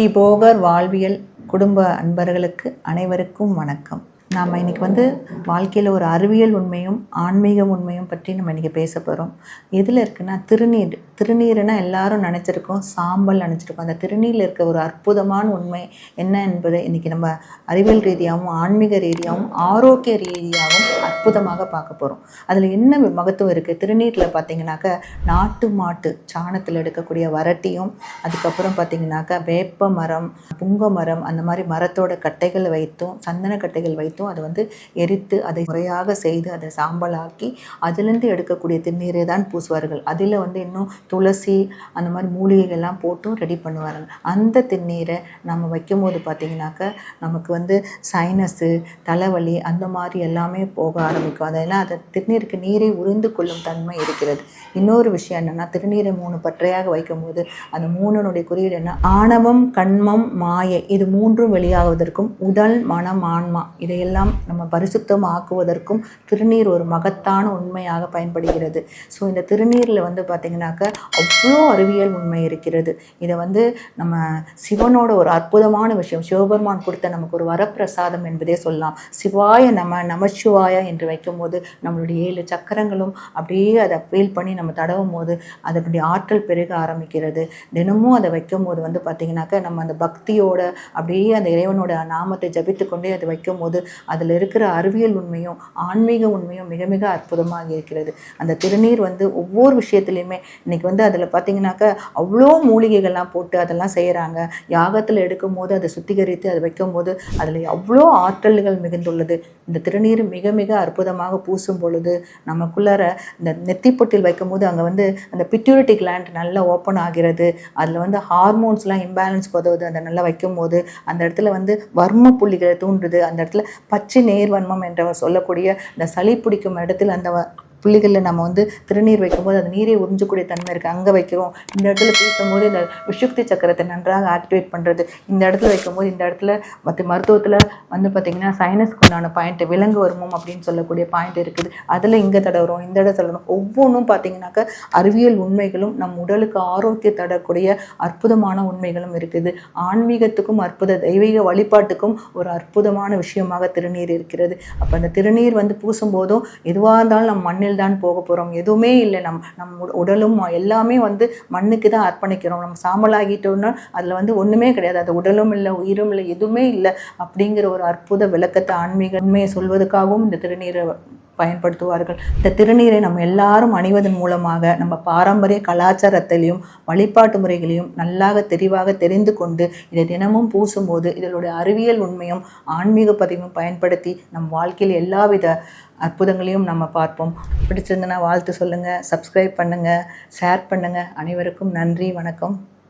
ஸ்ரீ போகர் வாழ்வியல் குடும்ப அன்பர்களுக்கு அனைவருக்கும் வணக்கம். நாம் இன்னைக்கு வந்து வாழ்க்கையில் ஒரு அறிவியல் உண்மையும் ஆன்மீக உண்மையும் பற்றி நம்ம இன்றைக்கி பேச போகிறோம் எதில் இருக்குன்னா திருநீர் திருநீர்னா எல்லாரும் நினச்சிருக்கோம் சாம்பல் நினச்சிருக்கோம். அந்த திருநீரில் இருக்க ஒரு அற்புதமான உண்மை என்ன என்பதை இன்றைக்கி நம்ம அறிவியல் ரீதியாகவும் ஆன்மீக ரீதியாகவும் ஆரோக்கிய ரீதியாகவும் அற்புதமாக பார்க்க போகிறோம் அதில் என்ன மகத்துவம் இருக்குது திருநீரில் பார்த்தீங்கன்னாக்க நாட்டு மாட்டு சாணத்தில் எடுக்கக்கூடிய வரட்டியும் அதுக்கப்புறம் பார்த்தீங்கன்னாக்கா வேப்ப மரம் புங்க மரம் அந்த மாதிரி மரத்தோட கட்டைகள் வைத்தும் சந்தன கட்டைகள் வைத்தும் அதை வந்து எரித்து அதை முறையாக செய்து அதை சாம்பலாக்கி அதுலேருந்து எடுக்கக்கூடிய திருநீரை தான் பூசுவார்கள். அதில் வந்து இன்னும் துளசி அந்த மாதிரி மூலிகைகள்லாம் போட்டும் ரெடி பண்ணுவார்கள். அந்த திருநீரை நம்ம வைக்கும்போது பார்த்தீங்கன்னாக்கா நமக்கு வந்து சைனஸு தலைவலி அந்த மாதிரி எல்லாமே போக ஆரம்பிக்கும். அதெல்லாம் அந்த திருநீருக்கு நீரை உறிந்து கொள்ளும் தன்மை இருக்கிறது. இன்னொரு விஷயம் என்னென்னா திருநீரை மூணு பற்றையாக வைக்கும்போது அந்த மூணுனுடைய குறியீடு என்ன? ஆணவம் கண்மம் மாயை இது மூன்றும் வெளியாகுவதற்கும் உடல் மனம் ஆன்மா இதையெல்லாம் எல்லாம் நம்ம பரிசுத்தம் ஆக்குவதற்கும் திருநீர் ஒரு மகத்தான உண்மையாக பயன்படுகிறது. ஸோ இந்த திருநீரில் வந்து பார்த்திங்கனாக்க அவ்வளோ அறிவியல் உண்மை இருக்கிறது. இதை வந்து நம்ம சிவனோட ஒரு அற்புதமான விஷயம் சிவபெருமான் கொடுத்த நமக்கு ஒரு வரப்பிரசாதம் என்பதே சொல்லலாம். சிவாய நம நமச்சிவாய என்று வைக்கும்போது நம்மளுடைய ஏழு சக்கரங்களும் அப்படியே அதை ஃபீல் பண்ணி நம்ம தடவும் போது அது அப்படி ஆற்றல் பெருக ஆரம்பிக்கிறது. தினமும் அதை வைக்கும் போது வந்து பார்த்திங்கனாக்க நம்ம அந்த பக்தியோட அப்படியே அந்த இறைவனோட நாமத்தை ஜபித்து கொண்டே அதை வைக்கும் போது அதில் இருக்கிற அறிவியல் உண்மையும் ஆன்மீக உண்மையும் மிக மிக அற்புதமாக இருக்கிறது. அந்த திருநீர் வந்து ஒவ்வொரு விஷயத்துலையுமே இன்றைக்கி வந்து அதில் பார்த்தீங்கன்னாக்கா அவ்வளோ மூலிகைகள்லாம் போட்டு அதெல்லாம் செய்கிறாங்க யாகத்தில் எடுக்கும் போது அதை சுத்திகரித்து அதை வைக்கும் போது அதில் அவ்வளோ ஆற்றல்கள் மிகுந்துள்ளது. இந்த திருநீர் மிக மிக அற்புதமாக பூசும் பொழுது நமக்குள்ளார இந்த நெத்திப்பொட்டில் வைக்கும்போது அங்கே வந்து அந்த பிட்யூரிட்டி கிளாண்ட் நல்லா ஓப்பன் ஆகிறது. அதில் வந்து ஹார்மோன்ஸ்லாம் இம்பேலன்ஸ் உதவுது அதை நல்லா வைக்கும்போது அந்த இடத்துல வந்து வர்ம புள்ளிகளை தூண்டுது. அந்த இடத்துல பச்சை நேர்வன்மம் என்றவர் சொல்லக்கூடிய இந்த சளி பிடிக்கும் இடத்தில் அந்த புள்ளிகளில் நம்ம வந்து திருநீர் வைக்கும்போது அது நீரை உறிஞ்சக்கூடிய தன்மை இருக்குது அங்கே வைக்கிறோம். இந்த இடத்துல பேசும்போது இந்த விஷுக்தி சக்கரத்தை நன்றாக ஆக்டிவேட் பண்ணுறது இந்த இடத்துல வைக்கும்போது இந்த இடத்துல மற்ற மருத்துவத்தில் வந்து பார்த்திங்கன்னா சைனஸ்க்கு உண்டான பாயிண்ட் விலங்கு வருமம் அப்படின்னு சொல்லக்கூடிய பாயிண்ட் இருக்குது. அதில் இங்கே தடவுறோம் இந்த இடத்துல தடவுறோம். ஒவ்வொன்றும் பார்த்தீங்கன்னாக்கா அறிவியல் உண்மைகளும் நம் உடலுக்கு ஆரோக்கியம் தடக்கூடிய அற்புதமான உண்மைகளும் இருக்குது. ஆன்மீகத்துக்கும் அற்புத தெய்வீக வழிபாட்டுக்கும் ஒரு அற்புதமான விஷயமாக திருநீர் இருக்கிறது. அப்போ அந்த திருநீர் வந்து பூசும்போதும் எதுவாக இருந்தாலும் நம்ம மண்ணில் தான் போக போகிறோம் எதுவுமே இல்லை. நம் நம் உட- உடலும் எல்லாமே வந்து மண்ணுக்கு தான் அர்ப்பணிக்கிறோம். நம்ம சாம்பலாகிட்டோம்னா அதில் வந்து ஒன்றுமே கிடையாது. அது உடலும் இல்லை உயிரும் இல்லை எதுவுமே இல்லை அப்படிங்கிற ஒரு அற்புத விளக்கத்தை ஆன்மீக உண்மையை சொல்வதற்காகவும் இந்த திருநீரை பயன்படுத்துவார்கள். இந்த திருநீரை நம்ம எல்லாரும் அணிவதன் மூலமாக நம்ம பாரம்பரிய கலாச்சாரத்திலையும் வழிபாட்டு முறைகளையும் நல்லாக தெளிவாக தெரிந்து கொண்டு இதை தினமும் பூசும்போது இதனுடைய அறிவியல் உண்மையும் ஆன்மீக பதிவும் பயன்படுத்தி நம் வாழ்க்கையில் எல்லாவித அற்புதங்களையும் நம்ம பார்ப்போம். பிடிச்சிருந்தனா வாழ்த்து சொல்லுங்கள் சப்ஸ்கிரைப் பண்ணுங்கள் ஷேர் பண்ணுங்கள் அனைவருக்கும் நன்றி வணக்கம்.